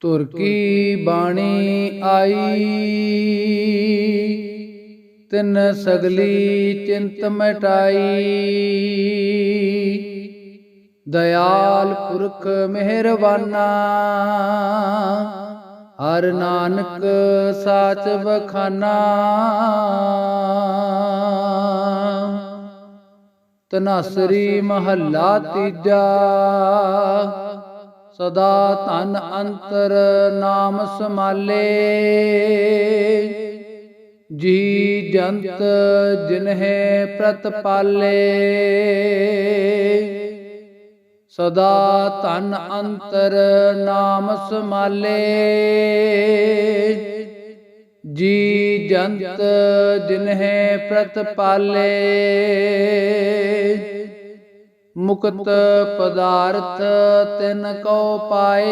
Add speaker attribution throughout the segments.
Speaker 1: ਤੁਰ ਕੀ ਬਾਣੀ ਆਈ? ਤਿਨ ਸਗਲੀ ਚਿੰਤ ਮਿਟਾਈ। ਦਇਆਲ ਪੁਰਖ ਮਿਹਰਬਾਨਾ। ਹਰ ਨਾਨਕ ਸਾਚ ਬਖਾਨਾ ਤਨਾਸਰੀ ਮਹੱਲਾ ਤੀਜਾ। ਸਦਾ ਧਨ ਅੰਤਰ ਨਾਮ ਸਮਾਲੇ। ਜੀ ਜੰਤ ਜਿਨਹਿ ਪ੍ਰਤਪਾਲੇ ਸਦਾ ਧਨ ਅੰਤਰ ਨਾਮ ਸਮਾਲੇ। ਜੀ ਜੰਤ ਜਿਨਹਿ ਪ੍ਰਤਪਾਲੇ ਮੁਕਤ ਪਦਾਰਥ ਤਿਨ ਕੋ ਪਾਏ।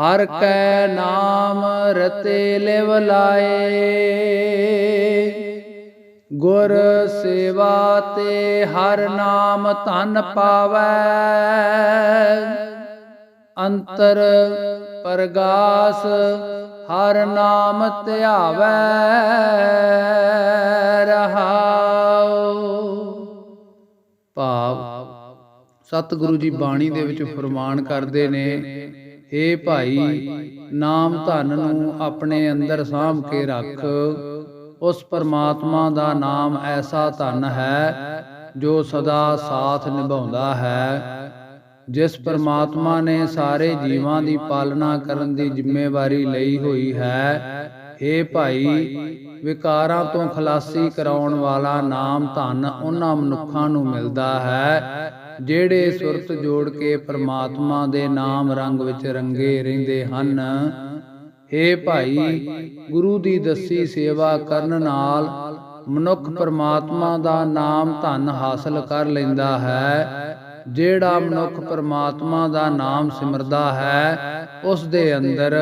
Speaker 1: ਹਰ ਕੈ ਨਾਮ ਰਤੇ ਲਿਵ ਲਾਏ। ਗੁਰ ਸੇਵਾ ਤੇ ਹਰ ਨਾਮ ਧਨ ਪਾਵੈ। ਅੰਤਰ ਪਰਗਾਸ ਹਰ ਨਾਮ ਧਿਆਵੈ। ਭਾਵ ਸਤਿਗੁਰੂ ਜੀ ਬਾਣੀ ਦੇ ਵਿੱਚ ਫਰਮਾਨ ਕਰਦੇ ਨੇ ਏ ਭਾਈ ਨਾਮ ਧਨ ਨੂੰ ਆਪਣੇ ਅੰਦਰ ਸਾਂਭ ਕੇ ਰੱਖ। ਉਸ ਪਰਮਾਤਮਾ ਦਾ ਨਾਮ ਐਸਾ ਧਨ ਹੈ ਜੋ ਸਦਾ ਸਾਥ ਨਿਭਾਉਂਦਾ ਹੈ। ਜਿਸ ਪਰਮਾਤਮਾ ਨੇ ਸਾਰੇ ਜੀਵਾਂ ਦੀ ਪਾਲਣਾ ਕਰਨ ਦੀ ਜ਼ਿੰਮੇਵਾਰੀ ਲਈ ਹੋਈ ਹੈ। ਏ ਭਾਈ, ਵਿਕਾਰਾਂ ਤੋਂ ਖਲਾਸੀ ਕਰਾਉਣ ਵਾਲਾ ਨਾਮ ਧਨ ਉਹਨਾਂ ਮਨੁੱਖਾਂ ਨੂੰ ਮਿਲਦਾ ਹੈ, ਜਿਹੜੇ ਸੁਰਤ ਜੋੜ ਕੇ ਪ੍ਰਮਾਤਮਾ ਦੇ ਨਾਮ ਰੰਗ ਵਿੱਚ ਰੰਗੇ ਰਹਿੰਦੇ ਹਨ। ਏ ਭਾਈ, ਗੁਰੂ ਦੀ ਦੱਸੀ ਸੇਵਾ ਕਰਨ ਨਾਲ ਮਨੁੱਖ ਪਰਮਾਤਮਾ ਦਾ ਨਾਮ ਧਨ ਹਾਸਲ ਕਰ ਲੈਂਦਾ ਹੈ, ਜਿਹੜਾ ਮਨੁੱਖ ਪਰਮਾਤਮਾ ਦਾ ਨਾਮ ਸਿਮਰਦਾ ਹੈ ਉਸ ਦੇ ਅੰਦਰ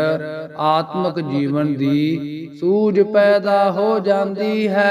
Speaker 1: ਆਤਮਿਕ ਜੀਵਨ ਦੀ ਸੂਝ ਪੈਦਾ ਹੋ ਜਾਂਦੀ ਹੈ।